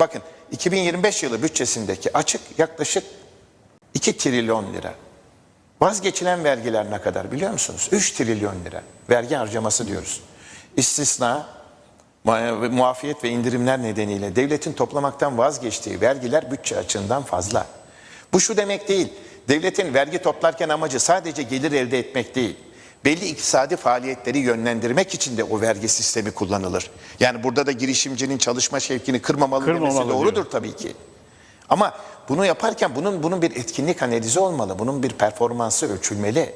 Bakın 2025 yılı bütçesindeki açık yaklaşık 2 trilyon lira. Vazgeçilen vergiler ne kadar biliyor musunuz? 3 trilyon lira. Vergi harcaması diyoruz. İstisna, mu- muafiyet ve indirimler nedeniyle devletin toplamaktan vazgeçtiği vergiler bütçe açığından fazla. Bu şu demek değil. Devletin vergi toplarken amacı sadece gelir elde etmek değil. Belli iktisadi faaliyetleri yönlendirmek için de o vergi sistemi kullanılır. Yani burada da girişimcinin çalışma şevkini kırmamalı, Kırmamalı demesi diyor. doğrudur tabii ki. Ama bunu yaparken bunun bunun bir etkinlik analizi olmalı. Bunun bir performansı ölçülmeli.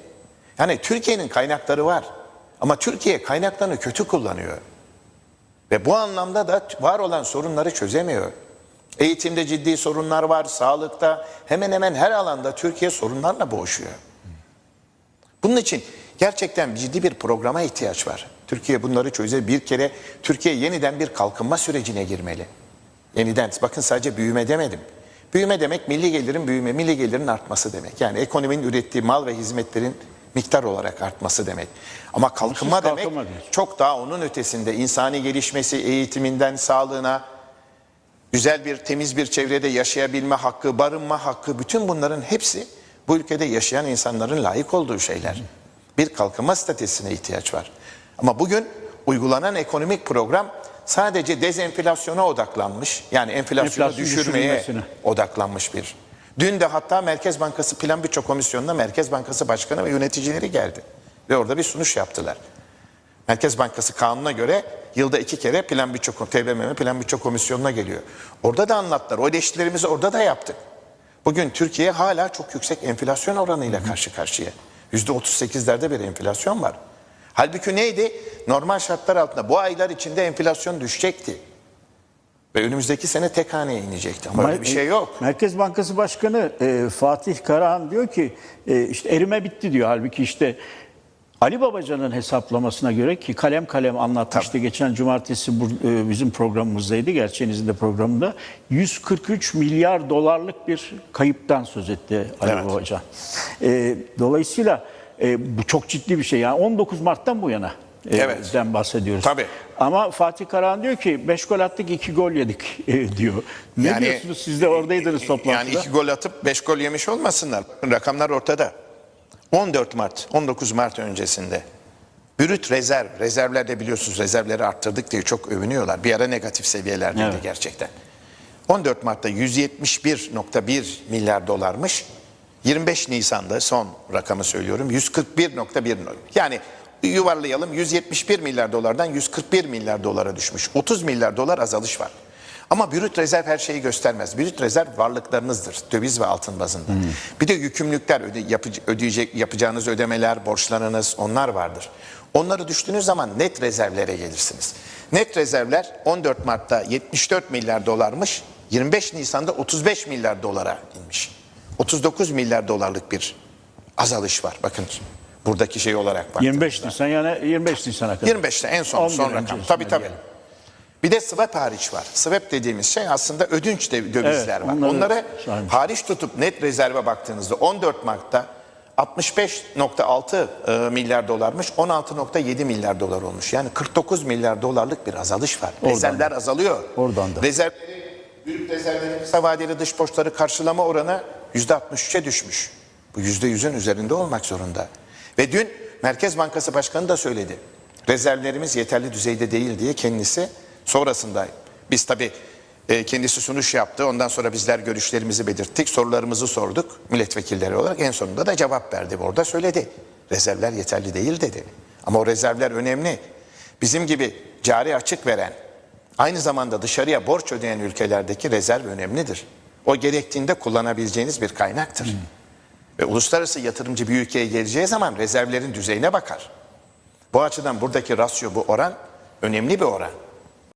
Yani Türkiye'nin kaynakları var. Ama Türkiye kaynaklarını kötü kullanıyor. Ve bu anlamda da var olan sorunları çözemiyor. Eğitimde ciddi sorunlar var, sağlıkta hemen hemen her alanda Türkiye sorunlarla boğuşuyor. Bunun için gerçekten ciddi bir programa ihtiyaç var. Türkiye bunları çöze bir kere Türkiye yeniden bir kalkınma sürecine girmeli. Yeniden bakın sadece büyüme demedim. Büyüme demek milli gelirin büyüme, milli gelirin artması demek. Yani ekonominin ürettiği mal ve hizmetlerin miktar olarak artması demek. Ama kalkınma Siz demek kalkınma çok daha onun ötesinde insani gelişmesi, eğitiminden sağlığına, güzel bir temiz bir çevrede yaşayabilme hakkı, barınma hakkı bütün bunların hepsi bu ülkede yaşayan insanların layık olduğu şeyler. Bir kalkınma statüsüne ihtiyaç var. Ama bugün uygulanan ekonomik program sadece dezenflasyona odaklanmış. Yani enflasyonu Enflasyon düşürmeye odaklanmış bir. Dün de hatta Merkez Bankası Plan Bütçe Komisyonu'na Merkez Bankası Başkanı ve yöneticileri geldi. Ve orada bir sunuş yaptılar. Merkez Bankası kanuna göre yılda iki kere plan bütçe TBMM plan bütçe komisyonuna geliyor. Orada da anlattılar. O eleştirilerimizi orada da yaptık. Bugün Türkiye hala çok yüksek enflasyon oranıyla karşı karşıya. Yüzde 38'lerde bir enflasyon var. Halbuki neydi? Normal şartlar altında bu aylar içinde enflasyon düşecekti. Ve önümüzdeki sene tek haneye inecekti. Ama öyle bir şey yok. Merkez Bankası Başkanı e, Fatih Karahan diyor ki e, işte erime bitti diyor. Halbuki işte Ali Babacan'ın hesaplamasına göre ki kalem kalem anlatmıştı. Geçen cumartesi bu, e, bizim programımızdaydı. Gerçeğinizin de programında 143 milyar dolarlık bir kayıptan söz etti Ali Evet. Babacan. E, dolayısıyla e, bu çok ciddi bir şey. Yani 19 Mart'tan bu yana e, Evet. den bahsediyoruz. Tabii. Ama Fatih Karahan diyor ki 5 gol attık 2 gol yedik e, diyor. Ne Yani- diyorsunuz? Siz de oradaydınız toplantıda. Yani iki gol atıp beş gol yemiş olmasınlar. Rakamlar ortada. 14 Mart, 19 Mart öncesinde brüt rezerv, rezervlerde biliyorsunuz rezervleri arttırdık diye çok övünüyorlar. Bir ara negatif seviyelerdeydi Evet. gerçekten. 14 Mart'ta 171.1 milyar dolarmış. 25 Nisan'da son rakamı söylüyorum 141.1 yani yuvarlayalım 171 milyar dolardan 141 milyar dolara düşmüş. 30 milyar dolar azalış var. Ama brüt rezerv her şeyi göstermez. Brüt rezerv varlıklarınızdır. Döviz ve altın bazında. Bir de yükümlülükler, öde, yapıcı- ödeyecek, yapacağınız ödemeler, borçlarınız onlar vardır. Onları düştüğünüz zaman net rezervlere gelirsiniz. Net rezervler 14 Mart'ta 74 milyar dolarmış. 25 Nisan'da 35 milyar dolara inmiş. 39 milyar dolarlık bir azalış var. Bakın buradaki şey olarak bak. 25 Nisan yani 25 Nisan'a kadar. 25'te en son 10 son rakam. Tabii tabii. diyelim. Bir de swap hariç var. Swap dediğimiz şey aslında ödünç de- dövizler Evet, var. onları Onları hariç tutup net rezerve baktığınızda 14 Mart'ta 65.6 e, milyar dolarmış 16.7 milyar dolar olmuş. Yani 49 milyar dolarlık bir azalış var. Rezervler azalıyor. Oradan da. Rezervleri, büyük rezervlerin kısa vadeli dış borçları karşılama oranı %63'e düşmüş. Bu %100'ün üzerinde olmak zorunda. Ve dün Merkez Bankası Başkanı da söyledi. Rezervlerimiz yeterli düzeyde değil diye kendisi sonrasında biz tabii e, kendisi sunuş yaptı. Ondan sonra bizler görüşlerimizi belirttik. Sorularımızı sorduk milletvekilleri olarak. En sonunda da cevap verdi. Orada söyledi. Rezervler yeterli değil dedi. Ama o rezervler önemli. Bizim gibi cari açık veren, aynı zamanda dışarıya borç ödeyen ülkelerdeki rezerv önemlidir. O gerektiğinde kullanabileceğiniz bir kaynaktır. Ve uluslararası yatırımcı bir ülkeye geleceği zaman rezervlerin düzeyine bakar. Bu açıdan buradaki rasyo, bu oran önemli bir oran.